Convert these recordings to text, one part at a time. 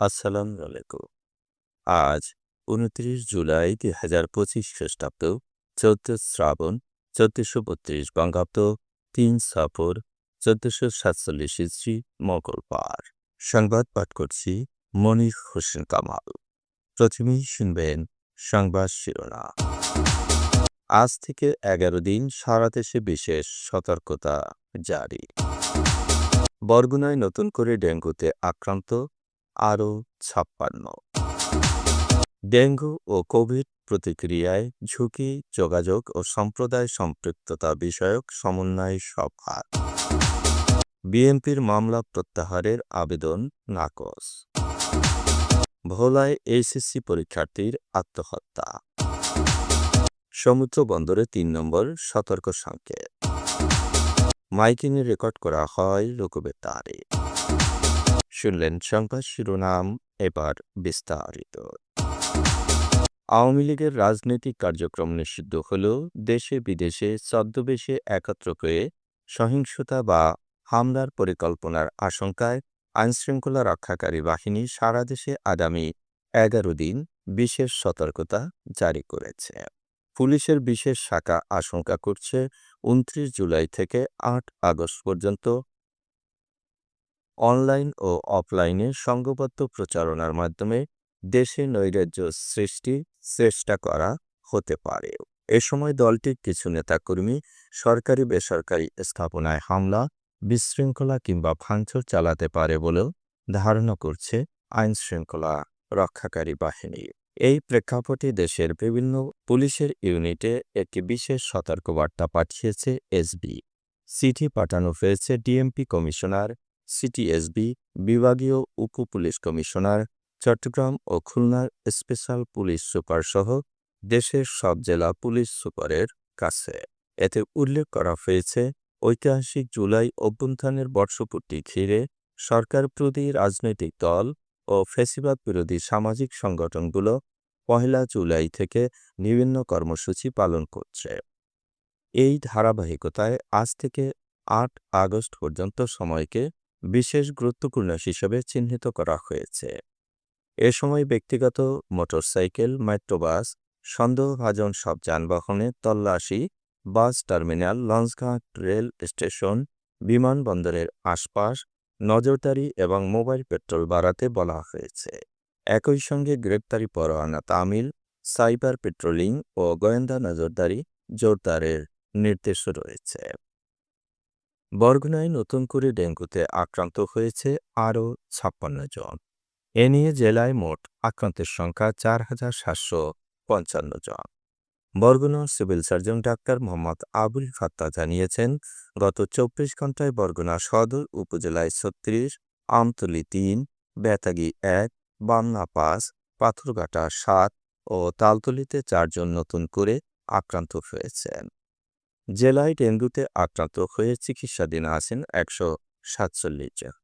আসসালামু আলাইকুম। আজ উনত্রিশ জুলাই দুই হাজার পঁচিশ খ্রিস্টাব্দ, চৌদ্দ শ্রাবণ, চোদ্দশো বত্রিশ বঙ্গাব্দ, তিন সফর, চোদ্দশো সাতচল্লিশ ইস্ত্রি মঙ্গলবার সংবাদ পাঠ করছি মনির হোসেন কামাল। প্রথমেই শুনবেন সংবাদ শিরোনাম। আজ থেকে এগারো দিন সারা দেশে বিশেষ সতর্কতা জারি। বরগুনায় নতুন করে ডেঙ্গুতে আক্রান্ত আরও ছাপ্পান্ন। ডেঙ্গু ও কোভিড প্রতিক্রিয়ায় ঝুঁকি, যোগাযোগ ও সম্প্রদায় সম্পৃক্ততা বিষয়ক সমন্বয় সভা। বিএনপির মামলা প্রত্যাহারের আবেদন নাকচ। ভোলায় এইচএসসি পরীক্ষার্থীর আত্মহত্যা। সমুদ্র বন্দরে তিন নম্বর সতর্ক সংকেত। মাইকিংয়ে রেকর্ড করা হয় লোকবেতারে শুনলেন সংবাদ শিরোনাম এবার বিস্তারিত। আওয়ামী লীগের রাজনৈতিক কার্যক্রম নিষিদ্ধ হলেও দেশে বিদেশে ছদ্মবেশে একত্র হয়ে সহিংসতা বা হামলার পরিকল্পনার আশঙ্কায় আইনশৃঙ্খলা রক্ষাকারী বাহিনী সারা দেশে আগামী এগারো দিন বিশেষ সতর্কতা জারি করেছে। পুলিশের বিশেষ শাখা আশঙ্কা করছে, উনত্রিশ জুলাই থেকে আট আগস্ট পর্যন্ত অনলাইন ও অফলাইনে সংঘবদ্ধ প্রচারণার মাধ্যমে দেশে নৈরাজ্য সৃষ্টি, চেষ্টা করা হতে পারে। এ সময় দলটির কিছু নেতাকর্মী সরকারি বেসরকারি স্থাপনায় হামলা, বিশৃঙ্খলা কিংবা ভাঙচুর চালাতে পারে বলেও ধারণা করছে আইন শৃঙ্খলা রক্ষাকারী বাহিনী। এই প্রেক্ষাপটে দেশের বিভিন্ন পুলিশের ইউনিটে একটি বিশেষ সতর্কবার্তা পাঠিয়েছে এসবি। চিঠি পাঠানো হয়েছে ডিএমপি কমিশনার সিটিএসবি, বিভাগীয় উপ পুলিশ কমিশনার, চট্টগ্রাম ও খুলনার স্পেশাল পুলিশ সুপার সহ দেশের সব জেলা পুলিশ সুপারের কাছে। এতে উল্লেখ করা হয়েছে, ঐতিহাসিক জুলাই অভ্যুত্থানের বর্ষপূর্তি ঘিরে সরকার প্রতি রাজনৈতিক দল ও ফেসিবাদ বিরোধী সামাজিক সংগঠনগুলো পহেলা জুলাই থেকে বিভিন্ন কর্মসূচি পালন করছে। এই ধারাবাহিকতায় আজ থেকে আট আগস্ট পর্যন্ত সময়কে বিশেষ গুরুত্বপূর্ণ হিসেবে চিহ্নিত করা হয়েছে। এ সময় ব্যক্তিগত মোটরসাইকেল, মাইক্রোবাস, সন্দেহভাজন সব যানবাহনে তল্লাশি, বাস টার্মিনাল, লঞ্চঘাট, রেল স্টেশন, বিমানবন্দরের আশপাশ, নজরদারি এবং মোবাইল পেট্রোল বাড়াতে বলা হয়েছে। একই সঙ্গে গ্রেপ্তারি পরোয়ানা তামিল, সাইবার পেট্রোলিং ও গোয়েন্দা নজরদারি জোরদারের নির্দেশ রয়েছে। বরগুনায় নতুন করে ডেঙ্গুতে আক্রান্ত হয়েছে আরও ছাপ্পান্ন জন। এ নিয়ে জেলায় মোট আক্রান্তের সংখ্যা চার হাজার সাতশো পঞ্চান্ন জন। Barguna civil surgeon doctor Mohammad Abul Fatta জানিয়েছেন, গত চব্বিশ ঘন্টায় বরগুনা সদর উপজেলায় ছত্রিশ, আমতলি তিন, বেতাগি এক, বামনা পাঁচ, পাথরঘাটা সাত ও তালতলিতে চারজন নতুন করে আক্রান্ত হয়েছেন। জেলায় ডেঙ্গুতে আক্রান্ত হয়ে চিকিৎসাধীন আছেন একশো সাতচল্লিশ জন।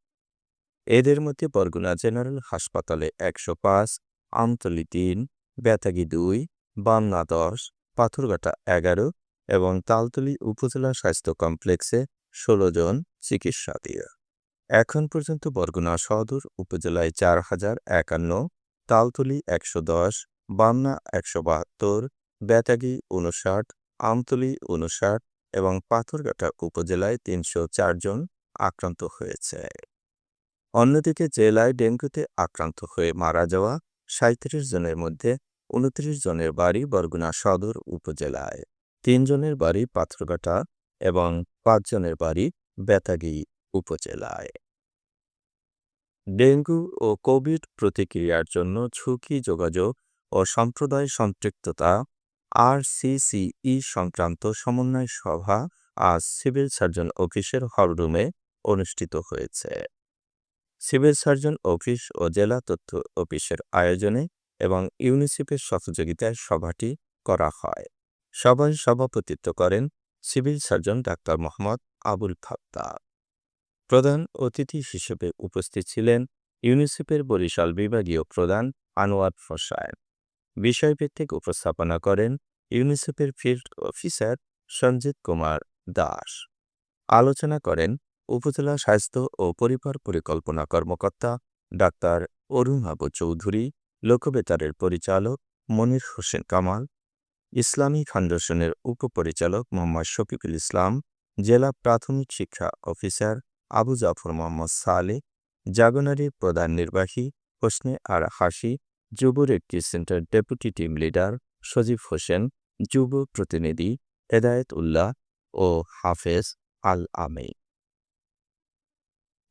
এদের মধ্যে বরগুনা জেনারেল হাসপাতালে একশো পাঁচ, আমতলি তিন, বেতাগি দুই, বামনা দশ, পাথরঘাটা এগারো এবং তালতলি উপজেলা স্বাস্থ্য কমপ্লেক্সে ষোলো জন চিকিৎসাধীন। এখন পর্যন্ত বরগুনা সদর উপজেলায় চার হাজার একান্ন, তালতলি একশো দশ, বামনা একশো বাহাত্তর, বেতাগি উনষাট আমতলি উনষাট এবং পাথরঘাটা উপজেলায় তিনশো চারজন আক্রান্ত হয়েছে। অন্যদিকে জেলায় ডেঙ্গুতে আক্রান্ত হয়ে মারা যাওয়া সাঁত্রিশ জনের মধ্যে উনত্রিশ জনের বাড়ি বরগুনা সদর উপজেলায়। তিনজনের বাড়ি পাথরঘাটা এবং পাঁচজনের বাড়ি বেতাগি উপজেলায়। ডেঙ্গু ও কোভিড প্রতিক্রিয়ার জন্য ঝুঁকি যোগাযোগ ও সম্প্রদায় সম্পৃক্ততা আরসিসিই সংক্রান্ত সমন্বয় সভা আজ সিভিল সার্জন অফিসের হলরুমে অনুষ্ঠিত হয়েছে। সিভিল সার্জন অফিস ও জেলা তথ্য অফিসের আয়োজনে এবং ইউনিসেফের সহযোগিতায় সভাটি করা হয়। সভায় সভাপতিত্ব করেন civil surgeon doctor Mohammad Abul Fatta. প্রধান অতিথি হিসেবে উপস্থিত ছিলেন ইউনিসেফের বরিশাল বিভাগীয় প্রধান আনোয়ার ফসায়েন বিষয়ভিত্তিক উপস্থাপনা করেন ইউনিসেফের ফিল্ড অফিসার সঞ্জিত কুমার দাস। আলোচনা করেন উপজেলা স্বাস্থ্য ও পরিবার পরিকল্পনা কর্মকর্তা ডাক্তার অরুণ আবু চৌধুরী, লোকবেতারের পরিচালক মনির হোসেন কামাল, ইসলামী ফাউন্ডেশনের উপপরিচালক মোহাম্মদ শফিকুল ইসলাম, জেলা প্রাথমিক শিক্ষা অফিসার আবু জাফর মোহাম্মদ সালে জাগনারীর প্রধান নির্বাহী হোসনে আর হাসি যুব Reddy center deputy team leader Sajib Hossain, যুব প্রতিনিধি হেদায়েত উল্লাহ ও হাফেজ আল আমে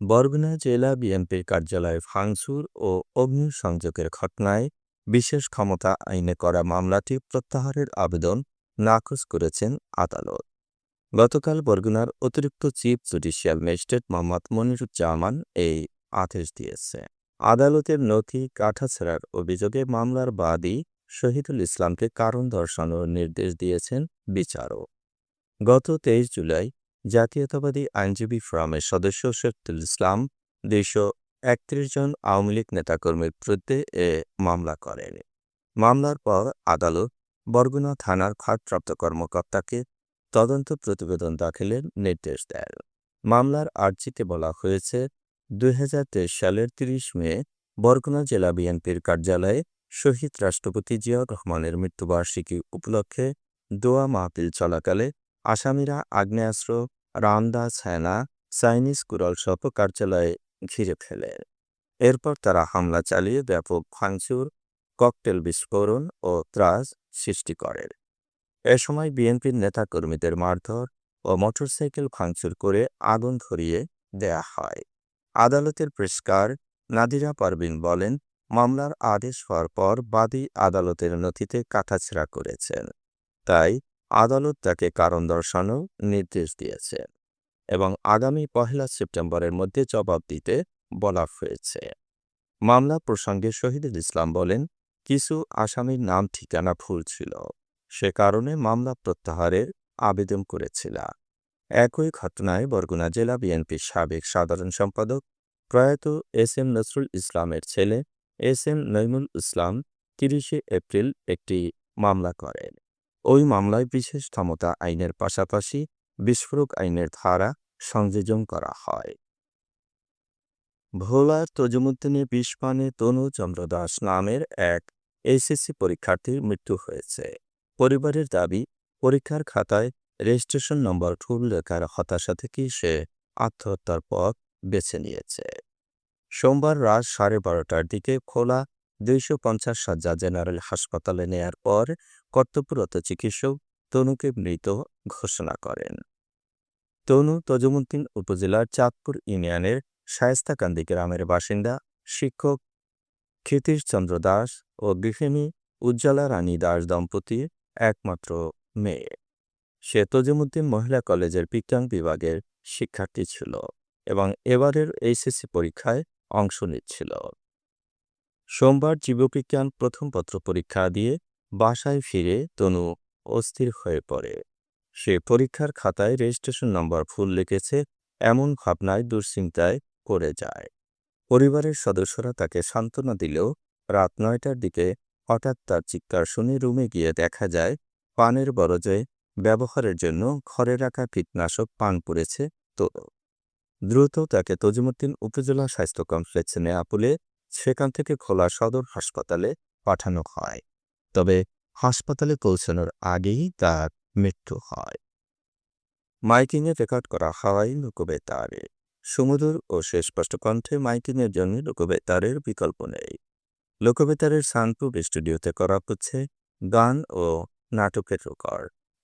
বরগুনা জেলা বিএনপির কার্যালয়ে ভাঙচুর ও অগ্নিসংযোগের ঘটনায় বিশেষ ক্ষমতা আইনে করা মামলাটি প্রত্যাহারের আবেদন নাকচ করেছেন আদালত। গতকাল বরগুনার অতিরিক্ত chief judicial magistrate Mohammad Moniruzzaman এই আদেশ দিয়েছে। আদালতের নথি কাঠাছেড়ার অভিযোগে মামলার বাদী শহীদুল ইসলামকে কারণ দর্শানোর নির্দেশ দিয়েছেন বিচারক। গত তেইশ জুলাই জাতীয়তাবাদী আইনজীবী ফোরামের সদস্য শফিকুল ইসলাম দুইশো একত্রিশ জন আওয়ামী লীগ নেতাকর্মীর বিরুদ্ধে এ মামলা করেন। মামলার পর আদালত বরগুনা থানার ভারপ্রাপ্ত কর্মকর্তাকে তদন্ত প্রতিবেদন দাখিলের নির্দেশ দেন। মামলার আর্জিতে বলা হয়েছে দুই সালের ৩০ মে বরগুনা জেলা বিএনপির কার্যালয়ে শহীদ রাষ্ট্রপতি জিয়াউর রহমানের মৃত্যুবার্ষিকী উপলক্ষে দোয়া মাহফিল চলাকালে আসামিরা আগ্নেয়াস্ত্র রান্দা ছায়না চাইনিজ কুরল সহ কার্যালয়ে ঘিরে ফেলে। এরপর তারা হামলা চালিয়ে ব্যাপক ভাঙচুর, ককটেল বিস্ফোরণ ও ত্রাস সৃষ্টি করে। এ সময় বিএনপির নেতাকর্মীদের মারধর ও মোটরসাইকেল ভাঙচুর করে আগুন ধরিয়ে দেয়া হয়। আদালতের প্রেসকার নাদিরা পারভিন বলেন, মামলার আদেশ হওয়ার পর বাদী আদালতের নথিতে কাটাছেড়া করেছেন। তাই আদালত তাকে কারণ দর্শানো নির্দেশ দিয়েছে এবং আগামী পহেলা সেপ্টেম্বরের মধ্যে জবাব দিতে বলা হয়েছে। মামলা প্রসঙ্গে শহীদুল ইসলাম বলেন, কিছু আসামির নাম ঠিকানা ভুল ছিল। সে কারণে মামলা প্রত্যাহারের আবেদন করেছিল একই ঘটনায় বরগুনা জেলা বিএনপির সাবেক সাধারণ সম্পাদক প্রয়াত এস এম নজরুল ইসলামের ছেলে এস এম নইমুল ইসলাম তিরিশে এপ্রিল একটি মামলা করেন। ওই মামলায় বিশেষ ক্ষমতা আইনের পাশাপাশি বিস্ফোরক আইনের ধারা সংযোজন করা হয়। ভোলার তজুমুদ্দিনের বিষ পানে তনু চন্দ্র দাস নামের এক এইচএসসি পরীক্ষার্থীর মৃত্যু হয়েছে। পরিবারের দাবি, পরীক্ষার খাতায় রেজিস্ট্রেশন নম্বর ভুল লেখার হতাশা থেকেই সে আত্মহত্যার পথ বেছে নিয়েছে। সোমবার রাত সাড়ে বারোটার দিকে খোলা দুইশো পঞ্চাশ সাজ্জা জেনারেল হাসপাতালে নেয়ার পর কর্তব্যরত চিকিৎসক তনুকে মৃত ঘোষণা করেন। তনু তজুমুদ্দিন উপজেলার চাঁদপুর ইউনিয়নের শায়েস্তাকান্দি গ্রামের বাসিন্দা, শিক্ষক ক্ষিতীশ চন্দ্র দাস ও গৃহিণী উজ্জ্বলা রানী দাস দম্পতির একমাত্র মেয়ে। সে তজিমুদ্দিন মহিলা কলেজের বিজ্ঞান বিভাগের শিক্ষার্থী ছিল এবং এবারের এইচএসসি পরীক্ষায় অংশ নিচ্ছিল। সোমবার জীববিজ্ঞান প্রথম পত্র পরীক্ষা দিয়ে বাসায় ফিরে তনু অস্থির হয়ে পড়ে। সে পরীক্ষার খাতায় রেজিস্ট্রেশন নম্বর ভুল লিখেছে, এমন ভাবনায় দুশ্চিন্তায় পড়ে যায়। পরিবারের সদস্যরা তাকে সান্ত্বনা দিলেও রাত নয়টার দিকে হঠাৎ তার চিৎকার শুনে রুমে গিয়ে দেখা যায়, পানের বরজে ব্যবহারের জন্য ঘরে রাখা কীটনাশক পান পড়েছে তো। দ্রুত তাকে তজিমুদ্দিন উপজেলা স্বাস্থ্য কমপ্লেক্সে নেওয়া পুলে সেখান থেকে খোলা সদর হাসপাতালে পাঠানো হয়। তবে হাসপাতালে পৌঁছানোর আগেই তার মৃত্যু হয়। মাইকিংয়ে রেকর্ড করা হয় লোকবেতারে। সুমধুর ও সুস্পষ্ট কণ্ঠে মাইকিংয়ের জন্য লোকবেতারের বিকল্প নেই। লোকবেতারের শানপুর স্টুডিওতে করা হচ্ছে গান ও নাটকের রেকর্ড।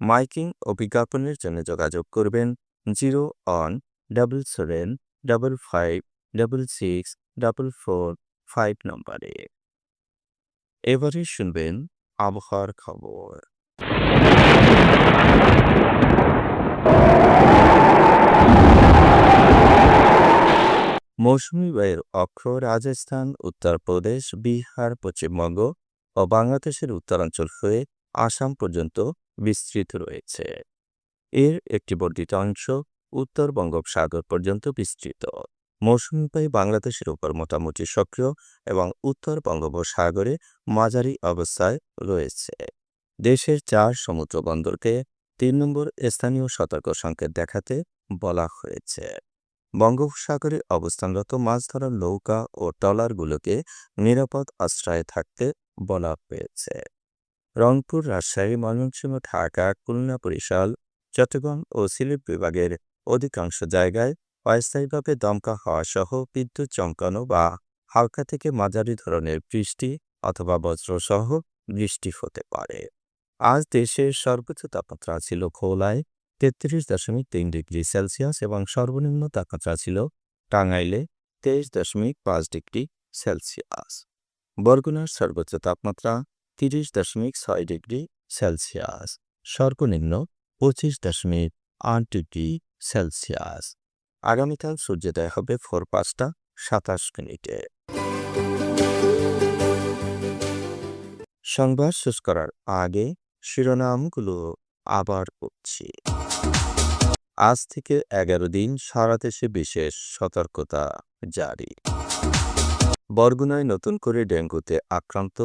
মাইকিং ও বিজ্ঞাপনের জন্য যোগাযোগ করবেন zero one double seven double five double six double four five নম্বরে। এবারে শুনবেন আবহাওয়ার খবর। মৌসুমি বায়ুর অক্ষ রাজস্থান উত্তরপ্রদেশ বিহার, পশ্চিমবঙ্গ ও বাংলাদেশের উত্তরাঞ্চল হয়ে আসাম পর্যন্ত বিস্তৃত রয়েছে। এর একটি বর্ধিত অংশ উত্তর বঙ্গোপসাগর পর্যন্ত বিস্তৃত। মৌসুমী বাংলাদেশের উপর মোটামুটি সক্রিয় এবং উত্তর বঙ্গোপসাগরে মাঝারি অবস্থায় রয়েছে। দেশের চার সমুদ্র বন্দরকে তিন নম্বর স্থানীয় সতর্ক সংকেত দেখাতে বলা হয়েছে। বঙ্গোপসাগরে অবস্থানরত মাছ ধরার নৌকা ও ট্রলারগুলোকে নিরাপদ আশ্রয়ে থাকতে বলা হয়েছে। রংপুর রাজশাহী, ময়মনসিংহ, ঢাকা, খুলনা, বরিশাল, চট্টগ্রাম ও সিলেট বিভাগের অধিকাংশ জায়গায় অস্থায়ীভাবে দমকা হওয়া সহ বিদ্যুৎ চমকানো বা হালকা থেকে মাঝারি ধরনের বৃষ্টি অথবা বজ্রসহ বৃষ্টি হতে পারে। আজ দেশের সর্বোচ্চ তাপমাত্রা ছিল খোলায় তেত্রিশ দশমিক তিন ডিগ্রি সেলসিয়াস এবং সর্বনিম্ন তাপমাত্রা ছিল টাঙ্গাইলে তেইশ দশমিক পাঁচ ডিগ্রি সেলসিয়াস। বরগুনার সর্বোচ্চ তাপমাত্রা তিরিশ দশমিক ছয় ডিগ্রি সেলসিয়াস। সর্বনিম্ন পঁচিশ দশমিক আট ডিগ্রি সেলসিয়াস। আগামীকাল সূর্যোদয় হবে ভোর পাঁচটা সাতাশ মিনিটে। সংবাদ শেষ করার আগে শিরোনামগুলো আবার পড়ছি। আজ থেকে এগারো দিন সারা দেশে বিশেষ সতর্কতা জারি। বরগুনায় নতুন করে ডেঙ্গুতে আক্রান্ত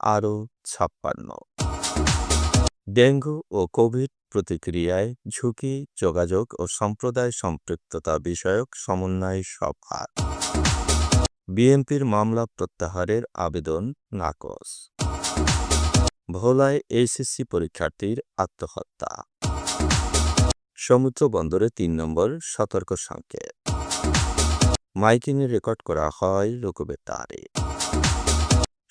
আরও ছাপ্পান্ন। ডেঙ্গু ও কোভিড প্রতিক্রিয়ায় ঝুঁকি, যোগাযোগ ও সম্প্রদায় সম্পৃক্ততা বিষয়ক সমন্বয় সভা। বিএনপির মামলা প্রত্যাহারের আবেদন নাকচ। ভোলায় এইচএসসি পরীক্ষার্থীর আত্মহত্যা। সমুদ্র বন্দরে তিন নম্বর সতর্ক সংকেত। মাইকিংয়ে রেকর্ড করা হয় লোকবেতারে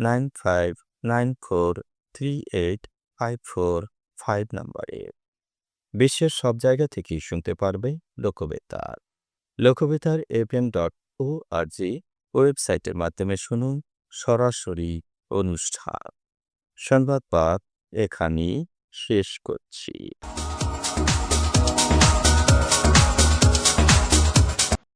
nine five nine four three eight five four five নম্বরে। বিশ্বের সব জায়গা থেকেই শুনতে পারবে Lokbetar Lokbetar FM dot O R G ওয়েবসাইটের মাধ্যমে শুনুন সরাসরি অনুষ্ঠান। সংবাদ পাঠ এখানেই শেষ করছি।